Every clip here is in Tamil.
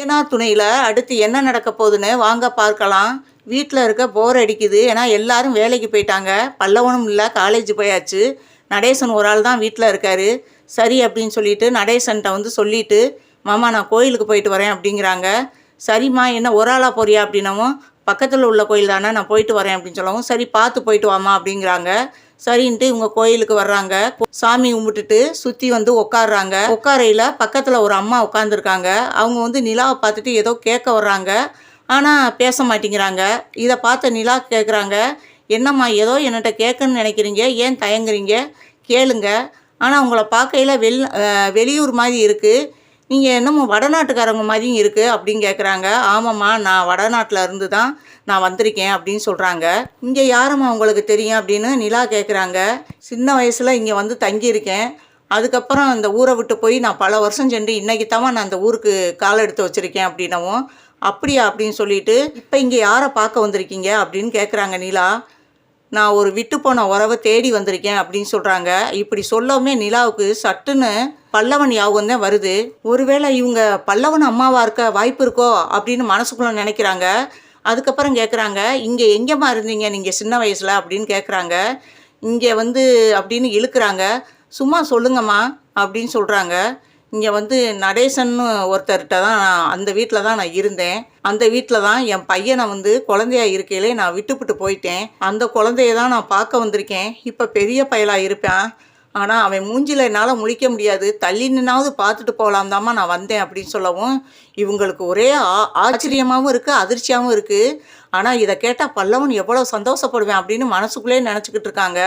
ஏன்னா துணையில் அடுத்து என்ன நடக்க போகுதுன்னு வாங்க பார்க்கலாம். வீட்டில் இருக்க போர் அடிக்குது. ஏன்னா எல்லாரும் வேலைக்கு போயிட்டாங்க. பல்லவனும் இல்லை காலேஜ் போயாச்சு. நடேசன் ஒரு ஆள் தான் வீட்டில் இருக்காரு. சரி அப்படின்னு சொல்லிட்டு நடேசன்கிட்ட வந்து சொல்லிட்டு மாமா நான் கோயிலுக்கு போயிட்டு வரேன் அப்படிங்கிறாங்க. சரிம்மா என்ன ஒரு ஆளாக போறியா? அப்படின்னவும் பக்கத்தில் உள்ள கோயில் தானே நான் போயிட்டு வரேன் அப்படின்னு சொல்லவும் சரி பார்த்து போயிட்டு வாமா அப்படிங்கிறாங்க. சரின்ட்டு இவங்க கோயிலுக்கு வர்றாங்க. சாமி கும்பிட்டுட்டு சுற்றி வந்து உட்காடுறாங்க உட்காரையில் பக்கத்தில் ஒரு அம்மா உட்காந்துருக்காங்க அவங்க வந்து நிலாவை பார்த்துட்டு ஏதோ கேட்க வர்றாங்க. ஆனால் பேச மாட்டேங்கிறாங்க. இதை பார்த்த நிலா கேட்குறாங்க என்னம்மா ஏதோ என்கிட்ட கேட்கணும்னு நினைக்கிறீங்க? ஏன் தயங்குறீங்க? கேளுங்க. ஆனால் உங்களை பார்க்கையில் வெள் வெளியூர் மாதிரி இருக்குது நீங்கள் என்னமோ வடநாட்டுக்காரங்க மாதிரியும் இருக்குது அப்படின்னு கேட்குறாங்க ஆமாம்மா நான் வடநாட்டில் இருந்து தான் நான் வந்திருக்கேன் அப்படின்னு சொல்கிறாங்க இங்கே யாரம்மா உங்களுக்கு தெரியும் அப்படின்னு நிலா கேட்குறாங்க சின்ன வயசில் இங்கே வந்து தங்கியிருக்கேன். அதுக்கப்புறம் அந்த ஊரை விட்டு போய் நான் பல வருஷம் சென்று இன்றைக்கி தான் நான் அந்த ஊருக்கு கால் எடுத்து வச்சுருக்கேன் அப்படின்னவும் அப்படியா? அப்படின்னு சொல்லிட்டு இப்போ இங்கே யாரை பார்க்க வந்திருக்கீங்க? அப்படின்னு கேட்குறாங்க நிலா. நான் ஒரு விட்டு போன உறவை தேடி வந்திருக்கேன் அப்படின்னு சொல்கிறாங்க இப்படி சொல்லவுமே நிலாவுக்கு சட்டுன்னு பல்லவன் யாபகம் தான் வருது. ஒருவேளை இவங்க பல்லவன் அம்மாவாக இருக்க வாய்ப்பு இருக்கோ அப்படின்னு மனசுக்குள்ள நினைக்கிறாங்க. அதுக்கப்புறம் கேட்குறாங்க இங்கே எங்கேம்மா இருந்தீங்க? நீங்கள் சின்ன வயசில்? அப்படின்னு கேட்குறாங்க இங்கே வந்து அப்படின்னு இழுக்கிறாங்க. சும்மா சொல்லுங்கம்மா அப்படின்னு சொல்கிறாங்க இங்கே வந்து நடேசன்னு ஒருத்தர்கிட்ட தான் நான் அந்த வீட்டில் தான் நான் இருந்தேன். அந்த வீட்டில் தான் என் பையனை வந்து குழந்தையா இருக்கையிலே நான் விட்டுப்புட்டு போயிட்டேன். அந்த குழந்தைய தான் நான் பார்க்க வந்திருக்கேன். இப்போ பெரிய பயலாக இருப்பேன். ஆனால் அவன் மூஞ்சில என்னால் முழிக்க முடியாது. தள்ளி நின்னாவது பார்த்துட்டு போகலாம் தாம்மா நான் வந்தேன் அப்படின்னு சொல்லவும் இவங்களுக்கு ஒரே ஆ ஆச்சரியமாகவும் இருக்குது அதிர்ச்சியாகவும் இருக்குது ஆனால் இதை கேட்டால் பல்லவன் எவ்வளோ சந்தோஷப்படுவேன் அப்படின்னு மனசுக்குள்ளே நினச்சிக்கிட்டு இருக்காங்க.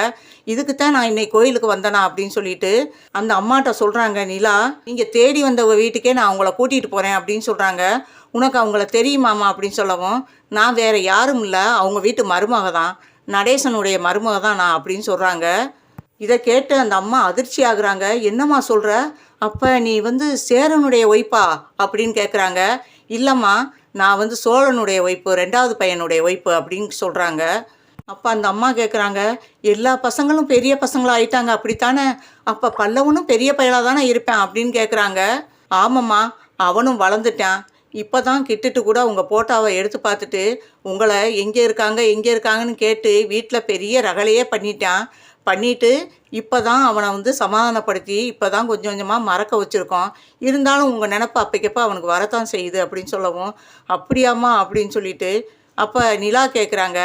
இதுக்கு தான் நான் இன்னைக்கு கோயிலுக்கு வந்தேனா அப்படின்னு சொல்லிட்டு அந்த அம்மாட்ட சொல்கிறாங்க நிலா நீங்கள் தேடி வந்தவங்க வீட்டுக்கே நான் அவங்கள கூட்டிகிட்டு போகிறேன் அப்படின்னு சொல்கிறாங்க உனக்கு அவங்கள தெரியுமாமா அப்படின்னு சொல்லவும் நான் வேறு யாரும் இல்லை. அவங்க வீட்டு மருமக தான். நடேசனுடைய மருமக தான் நான் அப்படின்னு சொல்கிறாங்க இதை கேட்டு அந்த அம்மா அதிர்ச்சி ஆகுறாங்க. என்னம்மா சொல்கிற அப்போ நீ வந்து சேரனுடைய ஒய்ப்பா? அப்படின்னு கேட்குறாங்க இல்லைம்மா நான் வந்து சோழனுடைய ஒய்ப்பு ரெண்டாவது பையனுடைய ஒய்ப்பு அப்படின்னு சொல்கிறாங்க அப்போ அந்த அம்மா கேட்குறாங்க எல்லா பசங்களும் பெரிய பசங்களாக ஆயிட்டாங்க அப்படித்தானே? அப்போ பல்லவனும் பெரிய பயலாக தானே இருப்பேன் அப்படின்னு கேட்குறாங்க ஆமாம்மா அவனும் வளர்ந்துட்டான். இப்போ தான் கிட்டுட்டு கூட உங்கள் போட்டோவை எடுத்து பார்த்துட்டு உங்களை எங்கே இருக்காங்க எங்கே இருக்காங்கன்னு கேட்டு வீட்டில் பெரிய ரகலையே பண்ணிட்டான். பண்ணிட்டு இப்போ தான் அவனை வந்து சமாதானப்படுத்தி இப்போ தான் கொஞ்சம் கொஞ்சமாக மறக்க வச்சுருக்கோம் இருந்தாலும் உங்கள் நினப்பு அப்பைக்கப்போ அவனுக்கு வரத்தான் செய்யுது அப்படின்னு சொல்லவும் அப்படியாம்மா அப்படின்னு சொல்லிட்டு அப்போ நிலா கேட்குறாங்க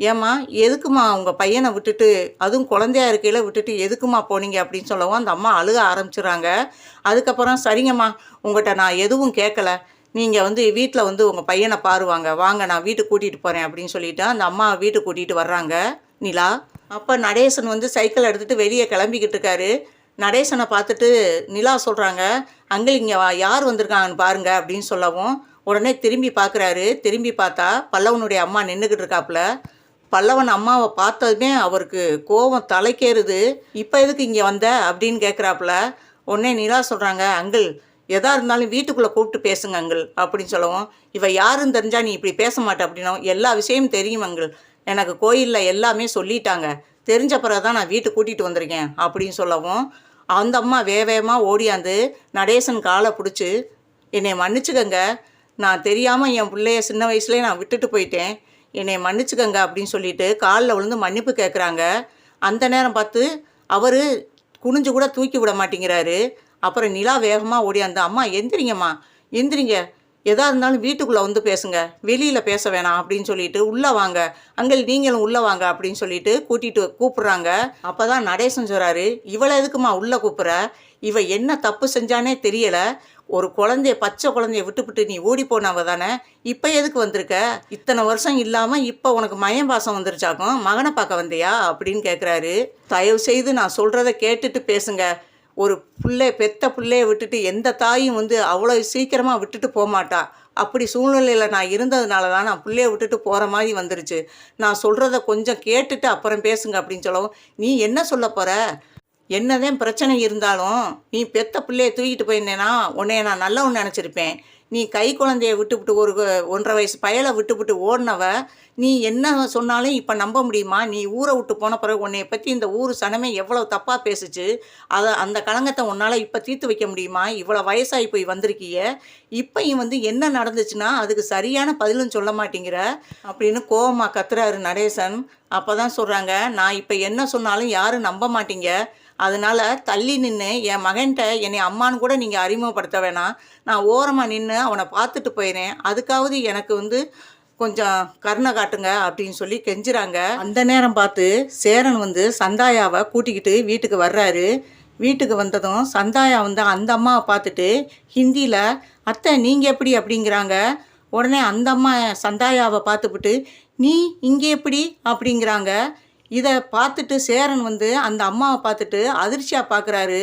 ஏம்மா எதுக்குமா உங்கள் பையனை விட்டுட்டு அதுவும் குழந்தையா இருக்கையில் விட்டுட்டு எதுக்குமா போனீங்க? அப்படின்னு சொல்லவும் அந்த அம்மா அழுக ஆரம்பிச்சிடுறாங்க. அதுக்கப்புறம் சரிங்கம்மா உங்கள்கிட்ட நான் எதுவும் கேட்கல நீங்கள் வந்து வீட்டில் வந்து உங்கள் பையனை பாருவாங்க. வாங்க நான் வீட்டுக்கு கூட்டிகிட்டு போகிறேன் அப்படின்னு சொல்லிட்டு அந்த அம்மா வீட்டுக்கு கூட்டிகிட்டு வர்றாங்க நிலா. அப்போ நடேசன் வந்து சைக்கிள் எடுத்துகிட்டு வெளியே கிளம்பிக்கிட்டு இருக்காரு. நடேசனை பார்த்துட்டு நிலா சொல்கிறாங்க அங்கே இங்கே யார் வந்திருக்காங்கன்னு பாருங்க அப்படின்னு சொல்லவும் உடனே திரும்பி பார்க்குறாரு. திரும்பி பார்த்தா பல்லவனுடைய அம்மா நின்றுக்கிட்டு இருக்காப்புல. பல்லவன் அம்மாவை பார்த்ததுமே அவருக்கு கோபம் தலைக்கேறுது. இப்போ எதுக்கு இங்கே வந்த? அப்படின்னு கேட்குறாப்புல உடனே நிலா சொல்கிறாங்க அங்கிள் எதா இருந்தாலும் வீட்டுக்குள்ளே கூப்பிட்டு பேசுங்க அங்கிள் அப்படின்னு சொல்லவும் இவ யாருன்னு தெரிஞ்சா நீ இப்படி பேச மாட்ட அப்படின்னும் எல்லா விஷயமும் தெரியும் அங்கிள். எனக்கு கோயிலில் எல்லாமே சொல்லிட்டாங்க. தெரிஞ்ச பிறகு தான் நான் வீட்டுக்கு கூட்டிகிட்டு வந்திருக்கேன் அப்படின்னு சொல்லவும் அந்த அம்மா வேவேகமாக ஓடியாந்து நடேசன் காலை பிடிச்சி என்னை மன்னிச்சுக்கங்க. நான் தெரியாமல் என் பிள்ளைய சின்ன வயசுலேயே நான் விட்டுட்டு போயிட்டேன். என்னை மன்னிச்சுக்கங்க அப்படின்னு சொல்லிட்டு காலில் விழுந்து மன்னிப்பு கேட்குறாங்க அந்த நேரம் பார்த்து அவர் குனிஞ்சு கூட தூக்கி விட மாட்டேங்கிறாரு. அப்புறம் நிலா வேகமாக ஓடியாந்து அம்மா எந்திரிங்கம்மா. எந்திரிங்க. எதாக இருந்தாலும் வீட்டுக்குள்ளே வந்து பேசுங்க. வெளியில் பேச வேணாம் அப்படின்னு சொல்லிட்டு உள்ளே வாங்க. அங்கே நீங்களும் உள்ளே வாங்க. அப்படின்னு சொல்லிட்டு கூட்டிகிட்டு கூப்பிட்றாங்க. அப்போ தான் நடேசன் சொல்கிறாரு இவளை எதுக்குமா உள்ளே கூப்பிட்ற? இவ என்ன தப்பு செஞ்சானே தெரியலை. ஒரு குழந்தைய பச்சை குழந்தைய விட்டுவிட்டு நீ ஓடி போனவ தானே. இப்போ எதுக்கு வந்திருக்க? இத்தனை வருஷம் இல்லாமல் இப்போ உனக்கு மயம் பாசம் வந்துருச்சாக்கும்? மகனை பார்க்க வந்தியா? அப்படின்னு கேட்குறாரு தயவு செய்து நான் சொல்கிறத கேட்டுட்டு பேசுங்க. ஒரு பிள்ளை பெத்த பிள்ளைய விட்டுட்டு எந்த தாயும் வந்து அவ்வளோ சீக்கிரமாக விட்டுட்டு போகமாட்டா அப்படி சூழ்நிலையில் நான் இருந்ததுனால தான் நான் பிள்ளைய விட்டுட்டு போகிற மாதிரி வந்துருச்சு. நான் சொல்கிறத கொஞ்சம் கேட்டுட்டு அப்புறம் பேசுங்க அப்படின்னு சொல்லவும் நீ என்ன சொல்ல போகிற என்னதான் பிரச்சனை இருந்தாலும் நீ பெத்த பிள்ளைய தூக்கிட்டு போயிருந்தேன்னா உன்னைய நான் நல்லவன் நினச்சிருப்பேன். நீ கை குழந்தைய விட்டுவிட்டு ஒரு ஒன்றரை வயசு பயலை விட்டுவிட்டு ஓடினவ நீ என்ன சொன்னாலும் இப்போ நம்ப முடியுமா? நீ ஊரை விட்டு போன பிறகு உன்னைய பற்றி இந்த ஊர் சனமே எவ்வளோ தப்பாக பேசுச்சு? அதை அந்த களங்கத்தை உன்னால் இப்போ தீர்த்து வைக்க முடியுமா? இவ்வளோ வயசாகி போய் வந்திருக்கிய. இப்போயும் வந்து என்ன நடந்துச்சுன்னா அதுக்கு சரியான பதிலும் சொல்ல மாட்டேங்கிற அப்படின்னு கோபமாக கத்துறாரு நடேசன். அப்போ தான் சொல்கிறாங்க நான் இப்போ என்ன சொன்னாலும் யாரும் நம்ப மாட்டீங்க. அதனால் தள்ளி நின்று என் மகன்கிட்ட என்னை அம்மான்னு கூட நீங்கள் அறிமுகப்படுத்த வேணாம். நான் ஓரமாக நின்று அவனை பார்த்துட்டு போயிடுறேன் அதுக்காவது எனக்கு வந்து கொஞ்சம் கருணை காட்டுங்க அப்படின்னு சொல்லி கெஞ்சுறாங்க. அந்த நேரம் பார்த்து சேரன் வந்து சந்தாயாவை கூட்டிக்கிட்டு வீட்டுக்கு வர்றாரு. வீட்டுக்கு வந்ததும் சந்தாயா வந்து அந்த அம்மாவை பார்த்துட்டு ஹிந்தியில் அத்தை நீங்கள் எப்படி அப்படிங்கிறாங்க? உடனே அந்த அம்மா சந்தாயாவை பார்த்துப்புட்டு நீ இங்கே எப்படி? அப்படிங்கிறாங்க. இதை பார்த்துட்டு சேரன் வந்து அந்த அம்மாவை பார்த்துட்டு அதிர்ச்சியாக பார்க்குறாரு.